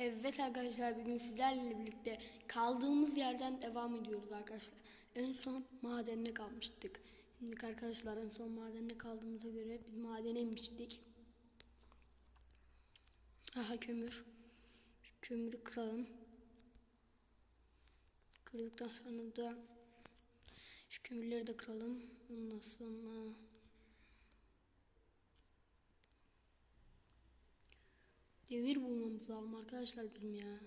Evet arkadaşlar bugün sizlerle birlikte kaldığımız yerden devam ediyoruz arkadaşlar. En son madende kalmıştık. Şimdi arkadaşlar en son madende kaldığımıza göre biz madene inmiştik. Aha kömür. Şu kömürü kıralım. Kırdıktan sonra da şu kömürleri de kıralım. Ondan sonra Demir bulmamız lazım arkadaşlar bizim ya.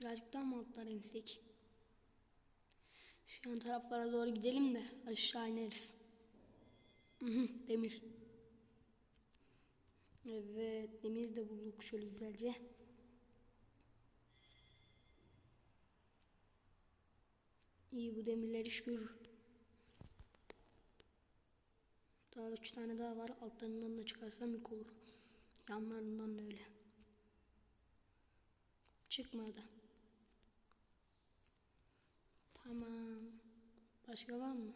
Birazcık daha mı insek? Şu yan taraflara doğru gidelim de aşağı ineriz. Demir. Evet demir de bulduk şöyle güzelce. İyi bu demirler iş görür. Daha üç tane daha var. Altlarından da çıkarsam yük olur. Yanlarından da öyle. Çıkmadı. Tamam. Başka var mı?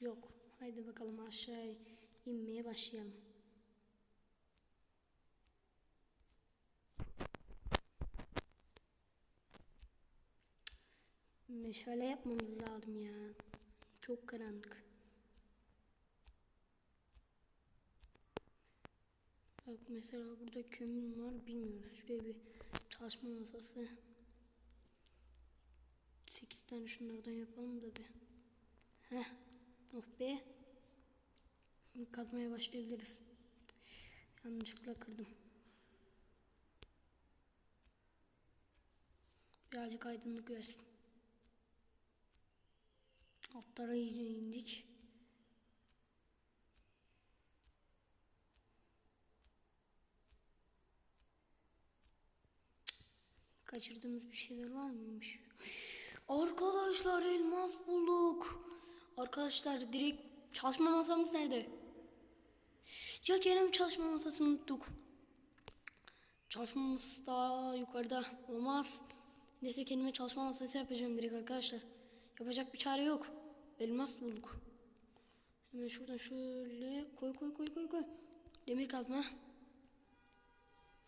Yok. Haydi bakalım aşağı inmeye başlayalım. Meşale yapmamız lazım ya. Çok karanlık. Mesela burada kömür var bilmiyoruz. Şuraya bir çalışma masası. 8 tane şunlardan yapalım da bir. Heh. Oh be. Kazmaya başlayabiliriz. Yanlışlıkla kırdım. Birazcık aydınlık versin. Altlara iyice indik. Kaçırdığımız bir şeyler var mıymış? Arkadaşlar elmas bulduk. Arkadaşlar direkt çalışma masamız nerede? Ya gene mi çalışma masasını unuttuk? Çalışma masası daha yukarıda. Olmaz. Neyse kendime çalışma masası yapacağım direkt arkadaşlar. Yapacak bir çare yok. Elmas bulduk. Hemen şuradan şöyle koy koy koy koy koy. Demir kazma.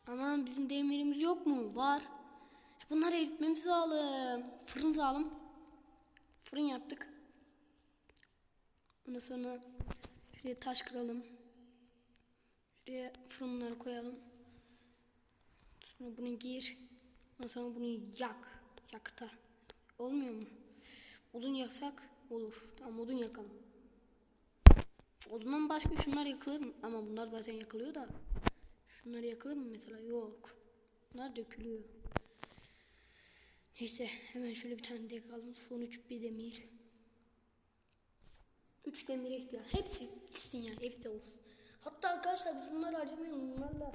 Aman bizim demirimiz yok mu? Var. Bunları eritmemiz lazım. Fırın sağlam. Fırın yaptık. Ondan sonra şuraya taş kıralım. Şuraya fırınları koyalım. Sonra bunu gir. Ondan sonra bunu yak. Yakta. Olmuyor mu? Odun yaksak olur. Tamam odun yakalım. Odundan başka şunlar yakılır mı? Ama bunlar zaten yakılıyor da. Şunlar yakılır mı mesela? Yok. Bunlar dökülüyor. Neyse hemen şöyle bir tane de yakalım. Son üç bir demir. Üç demir ekle. Hepsi gitsin ya. Hepsi olsun. Hatta arkadaşlar biz bunları harcamayalım. Bunlarla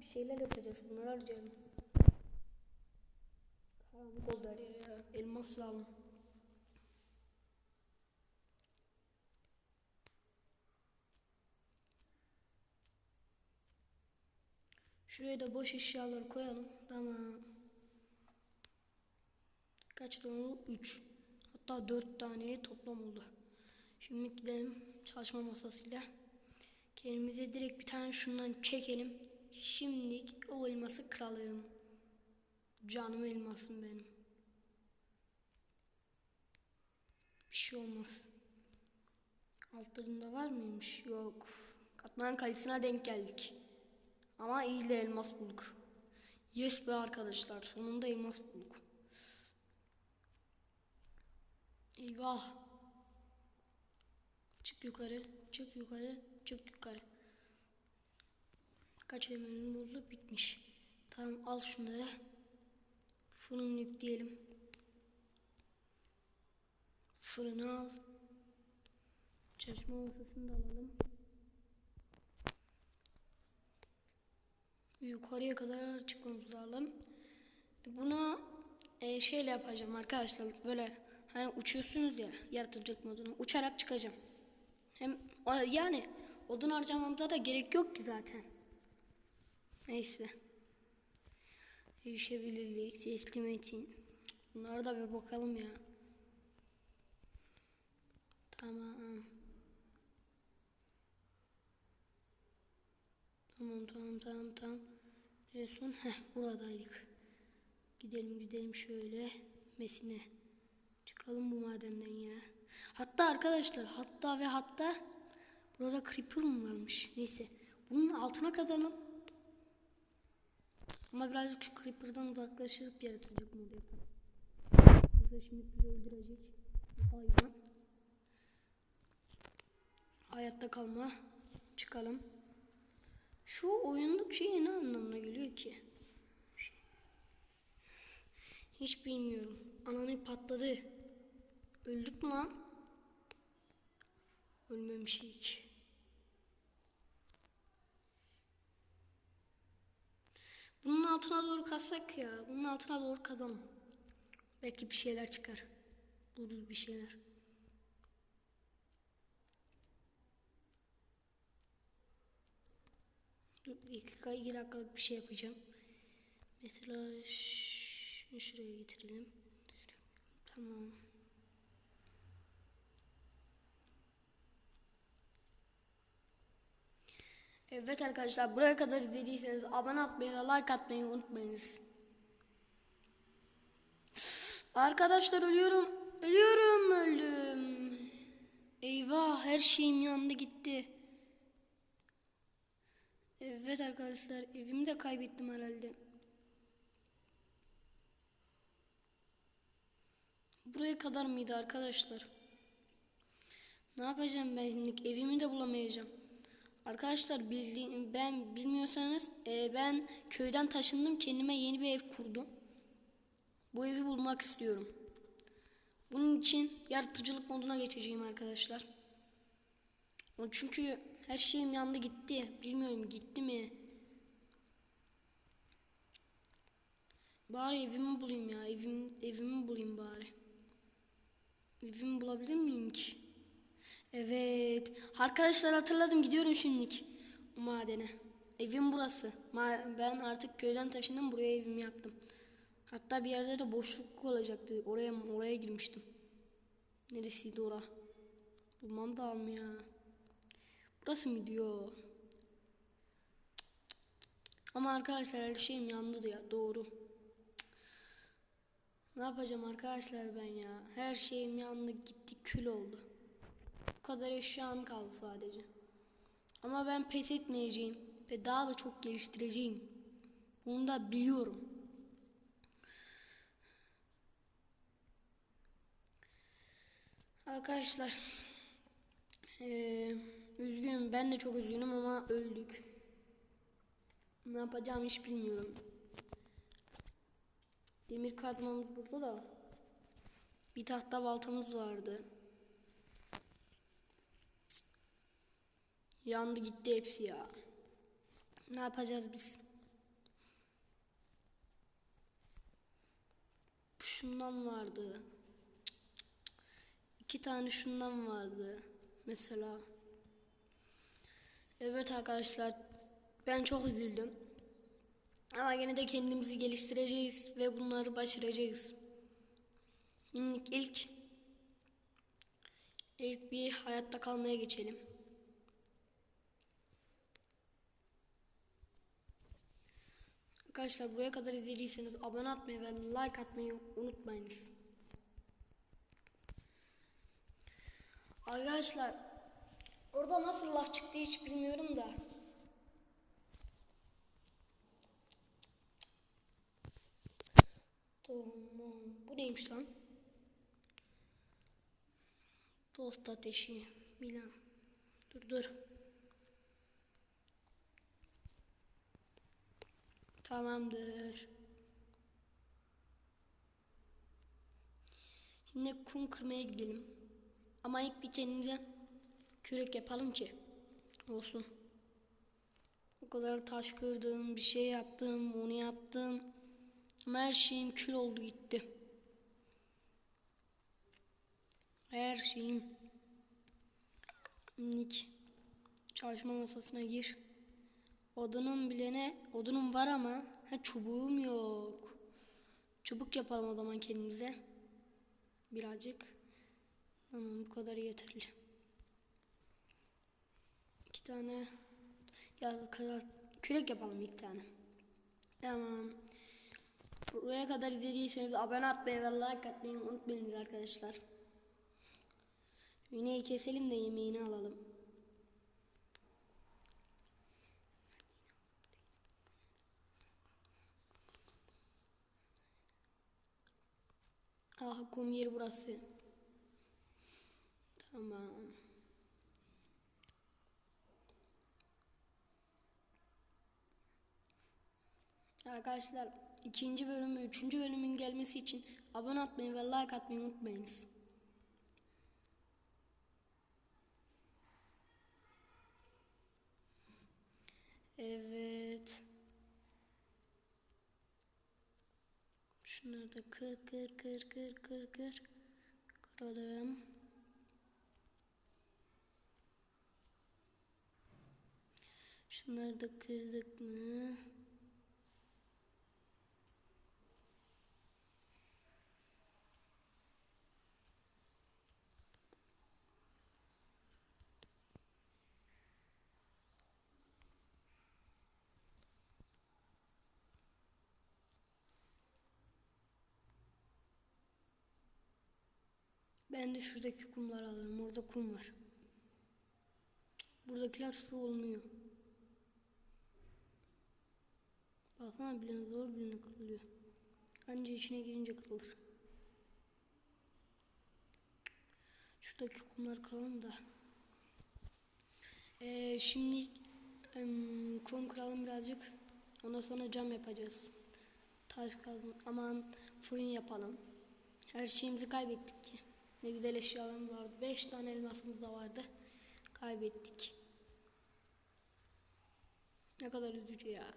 bir şeyler yapacağız. Bunları harcayalım. Karanlık oldu her yer ya. Elmas lazım. Şuraya da boş eşyaları koyalım. Tamam. Kaç oldu? 3. Hatta 4 tane toplam oldu. Şimdi gidelim çalışma masasıyla. Kendimize direkt bir tane şundan çekelim. Şimdilik o elması kıralım. Canım elmasım benim. Bir şey olmaz. Altlarında var mıymış? Yok. Katman kayısına denk geldik. Ama iyi de elmas bulduk. Yes be arkadaşlar. Sonunda elmas bulduk. Eyvah. Çık yukarı. Çık yukarı. Çık yukarı. Kaç demirin buldu? Bitmiş. Tamam al şunları. Fırın yükleyelim. Fırını al. Çalışma masasını da alalım. Yukarıya kadar çıkmamız lazım. Bunu e, şeyle yapacağım arkadaşlar. Böyle hani uçuyorsunuz ya yaratıcılık moduna. Uçarak çıkacağım. Hem yani odun harcamamda da gerek yok ki zaten. Neyse. Erişebilirlik, sesli metin. Bunlara da bir bakalım ya. Tamam. Tamam tamam tamam tamam. En son heh, buradaydık. Gidelim gidelim şöyle mesine. Çıkalım bu madenden ya. Hatta arkadaşlar hatta ve hatta burada creeper mı varmış? Neyse. Bunun altına katalım. Ama birazcık şu creeper'dan uzaklaşıp yaratıcı modu yapalım. Yoksa şimdi bizi öldürecek. Hayvan. Hayatta kalma. Çıkalım. Şu oyunluk şey ne anlamına geliyor ki? Hiç bilmiyorum. Ananı patladı. Öldük mü lan? Ölmemişik. Bunun altına doğru kazsak ya. Bunun altına doğru kazalım. Belki bir şeyler çıkar. Buluruz bir şeyler. Dur, iki, dakikalık bir şey yapacağım. Mesela şuraya getirelim. Tamam. Evet arkadaşlar buraya kadar izlediyseniz abone olmayı ve like atmayı unutmayınız. Arkadaşlar ölüyorum. Ölüyorum öldüm. Eyvah her şeyim yandı gitti. Evet arkadaşlar evimi de kaybettim herhalde. Buraya kadar mıydı arkadaşlar? Ne yapacağım ben şimdi? Evimi de bulamayacağım. Arkadaşlar bildiğim ben bilmiyorsanız e, ben köyden taşındım kendime yeni bir ev kurdum. Bu evi bulmak istiyorum. Bunun için yaratıcılık moduna geçeceğim arkadaşlar. Çünkü her şeyim yandı gitti. Bilmiyorum gitti mi? Bari evimi bulayım ya. Evim, evimi bulayım bari. Evimi bulabilir miyim ki? Evet. Arkadaşlar hatırladım gidiyorum şimdilik. Madene. Evim burası. Ben artık köyden taşındım buraya evimi yaptım. Hatta bir yerde de boşluk olacaktı. Oraya oraya girmiştim. Neresiydi ora? Bulmam da almıyor. Burası mı diyor? Ama arkadaşlar her şeyim yandı ya doğru. Ne yapacağım arkadaşlar ben ya? Her şeyim yandı gitti kül oldu. Kadar eşyam kaldı sadece. Ama ben pes etmeyeceğim ve daha da çok geliştireceğim. Bunu da biliyorum. Arkadaşlar ee, üzgünüm ben de çok üzgünüm ama öldük. Ne yapacağım hiç bilmiyorum. Demir kazmamız burada da. Bir tahta baltamız vardı. Yandı gitti hepsi ya. Ne yapacağız biz? Şundan vardı. İki tane şundan vardı. Mesela. Evet arkadaşlar. Ben çok üzüldüm. Ama yine de kendimizi geliştireceğiz ve bunları başaracağız. Şimdi ilk ilk bir hayatta kalmaya geçelim. Arkadaşlar buraya kadar izlediyseniz abone olmayı ve like atmayı unutmayınız. Arkadaşlar orada nasıl laf çıktı hiç bilmiyorum da. Tamam. Bu neymiş lan? Dost ateşi. Milan. Dur dur. Tamamdır. Şimdi kum kırmaya gidelim. Ama ilk bir kendimize kürek yapalım ki olsun. O kadar taş kırdım, bir şey yaptım, onu yaptım. Ama her şeyim kül oldu gitti. Her şeyim. Minik. Çalışma masasına gir. Odunum bilene, odunum var ama ha çubuğum yok. Çubuk yapalım o zaman kendimize. Birazcık. Tamam bu kadar yeterli. İki tane ya kadar kürek yapalım ilk tane. Tamam. Buraya kadar izlediyseniz abone atmayı ve like atmayı unutmayınız arkadaşlar. Yüneyi keselim de yemeğini alalım. Ah kum yeri burası. Tamam. Arkadaşlar ikinci bölümü, üçüncü bölümün gelmesi için abone atmayı ve like atmayı unutmayınız. Evet. Şunları da kır kır kır kır kır kır. Kıralım. Şunları da kırdık mı? Ben de şuradaki kumları alırım. Orada kum var. Buradakiler su olmuyor. Baksana bile zor bile kırılıyor. Anca içine girince kırılır. Şuradaki kumları kıralım da. Ee, şimdi em, kum kıralım birazcık. Ondan sonra cam yapacağız. Taş kazın. Aman fırın yapalım. Her şeyimizi kaybettik ki. Ne güzel eşyalarımız vardı. Beş tane elmasımız da vardı. Kaybettik. Ne kadar üzücü ya.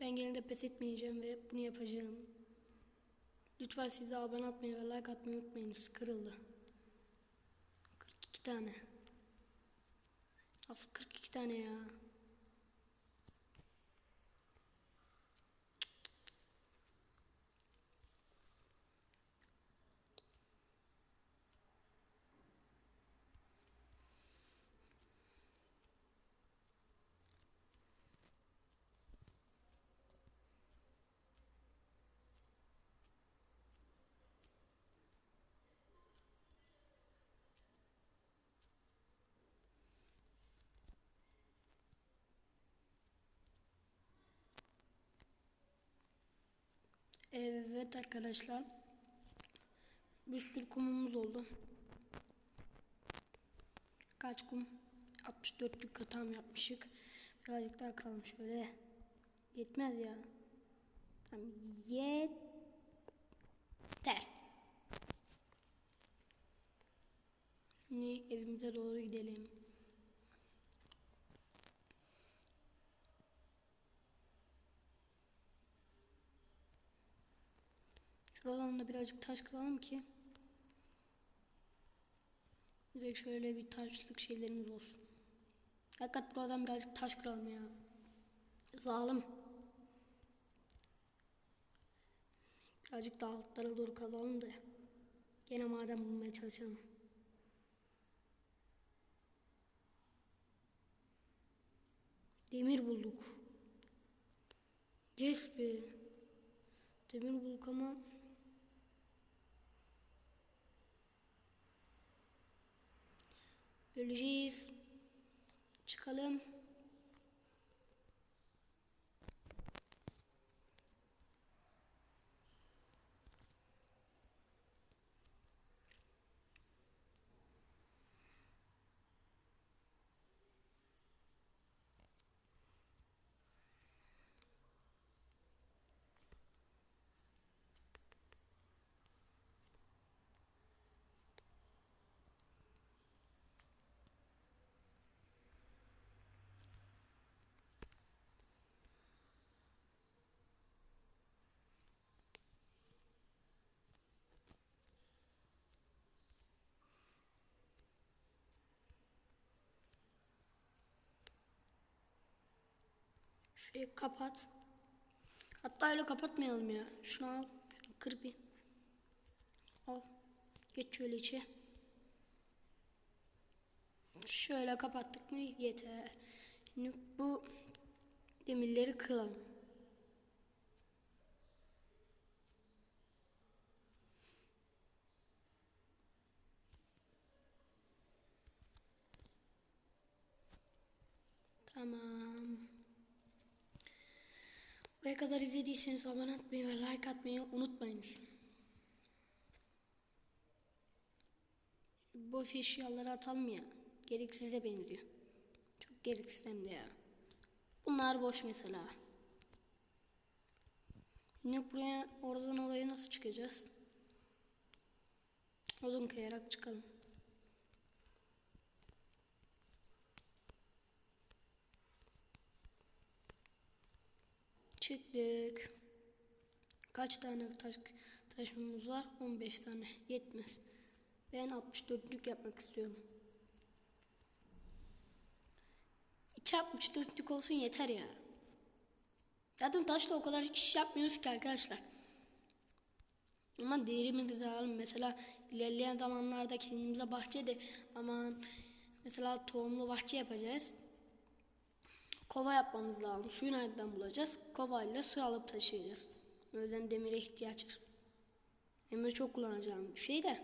Ben gene de pes etmeyeceğim ve bunu yapacağım. Lütfen siz de abone atmayı ve like atmayı unutmayınız. Kırıldı. 42 tane. Nasıl 42 tane ya? Evet arkadaşlar. Bir sürü kumumuz oldu. Kaç kum? 64'lük tam yapmışık. Birazcık daha kıralım şöyle. Yetmez ya. Tamam yeter. Şimdi evimize doğru gidelim. Da birazcık taş kıralım ki direkt şöyle bir taşlık şeylerimiz olsun. Fakat buradan birazcık taş kıralım ya. Zalim. Birazcık daha altlara doğru kazalım da gene maden bulmaya çalışalım. Demir bulduk. Be. Demir bulduk ama Öleceğiz. Çıkalım. Şurayı kapat. Hatta öyle kapatmayalım ya. Şunu al. Kır bir. Al. Geç şöyle içe. Şöyle kapattık mı yeter. Şimdi bu demirleri kıralım. Tamam. Buraya kadar izlediyseniz abone olmayı ve like atmayı unutmayınız. Boş eşyaları atalım ya. Gereksize benziyor. Çok gereksiz hem de ya. Bunlar boş mesela. Yine buraya oradan oraya nasıl çıkacağız? Odun kayarak çıkalım. Çıktık. Kaç tane taş taşımız var? 15 tane. Yetmez. Ben 64'lük yapmak istiyorum. 2 64'lük olsun yeter ya. Zaten taşla o kadar iş yapmıyoruz ki arkadaşlar. Ama değerimizi de alalım. Mesela ilerleyen zamanlarda kendimize bahçe de aman mesela tohumlu bahçe yapacağız. Kova yapmamız lazım. Suyu nereden bulacağız? Kovayla su alıp taşıyacağız. O yüzden demire ihtiyaç var. Demir çok kullanacağım bir şey de.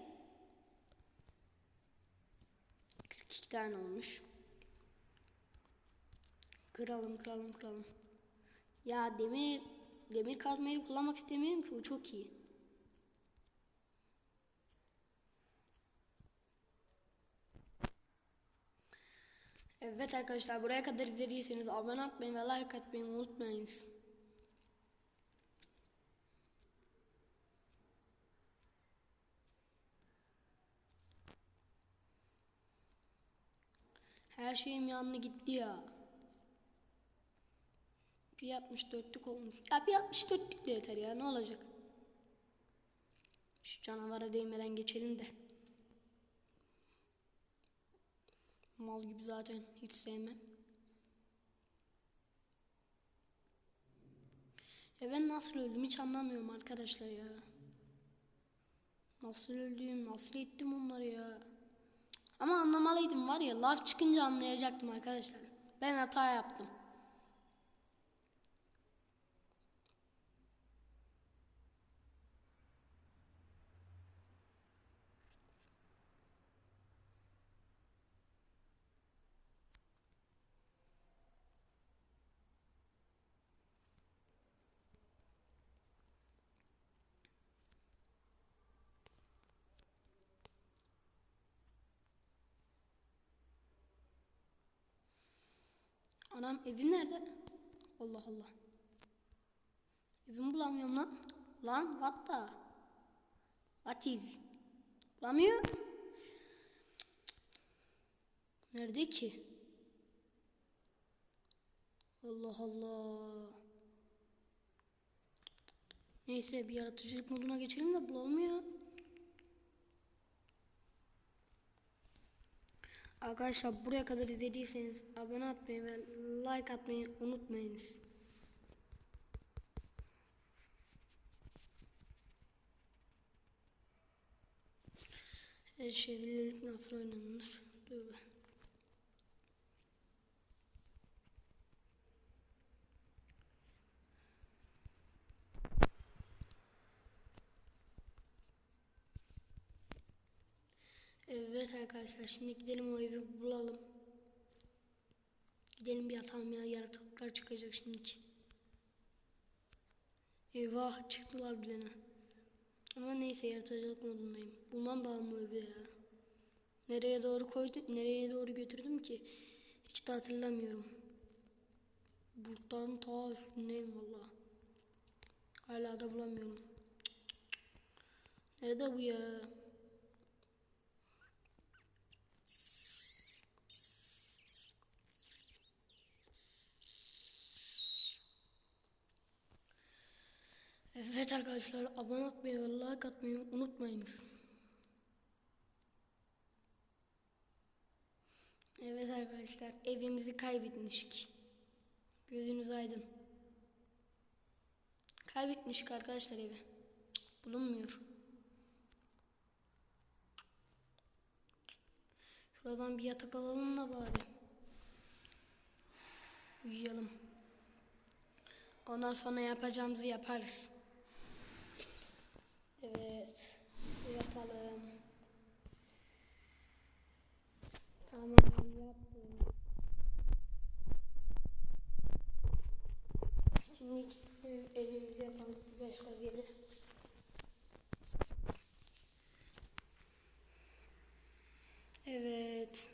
42 tane olmuş. Kıralım kıralım kıralım. Ya demir demir kazmayı kullanmak istemiyorum ki o çok iyi. Evet arkadaşlar buraya kadar izlediyseniz abone olmayı ve like atmayı unutmayınız. Her şeyim yanına gitti ya. Bir 64'lük olmuş. Ya bir 64'lük de yeter ya ne olacak? Şu canavara değmeden geçelim de. Mal gibi zaten hiç sevmem. Ya ben nasıl öldüm hiç anlamıyorum arkadaşlar ya. Nasıl öldüm, nasıl ettim onları ya. Ama anlamalıydım var ya laf çıkınca anlayacaktım arkadaşlar. Ben hata yaptım. Anam evim nerede? Allah Allah. Evimi bulamıyorum lan. Lan what the? What is? Bulamıyor. Nerede ki? Allah Allah. Neyse bir yaratıcılık moduna geçelim de bulalım ya. Arkadaşlar buraya kadar izlediyseniz abone olmayı ve like atmayı unutmayınız. Çevirilik nasıl oynanır? Dur be. Evet arkadaşlar şimdi gidelim o evi bulalım. Gidelim bir yatalım ya yaratıklar çıkacak şimdiki. Eyvah çıktılar bilene. Ama neyse yaratıcılık modundayım. Bulmam lazım o evi ya. Nereye doğru koydum, nereye doğru götürdüm ki? Hiç de hatırlamıyorum. Bulutların ta üstündeyim valla. Hala da bulamıyorum. Nerede bu ya? Evet arkadaşlar abone olmayı ve like atmayı unutmayınız. Evet arkadaşlar evimizi kaybetmişik. Gözünüz aydın. Kaybetmişik arkadaşlar evi. Bulunmuyor. Şuradan bir yatak alalım da bari. Uyuyalım. Ondan sonra yapacağımızı yaparız. Evet. Yatalım. Tamam yattım. Şimdi ev- evimizi yapalım. Başka yere. Evet.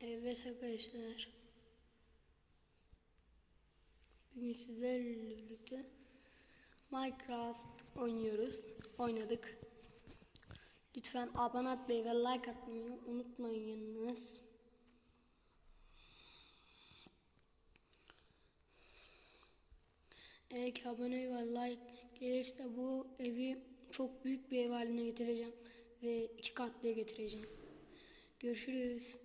Evet arkadaşlar. Bugün sizlerle birlikte Minecraft oynuyoruz. Oynadık. Lütfen abone olmayı ve like atmayı unutmayınız. Eğer ki abone ve like gelirse bu evi çok büyük bir ev haline getireceğim. Ve iki katlıya getireceğim. Görüşürüz.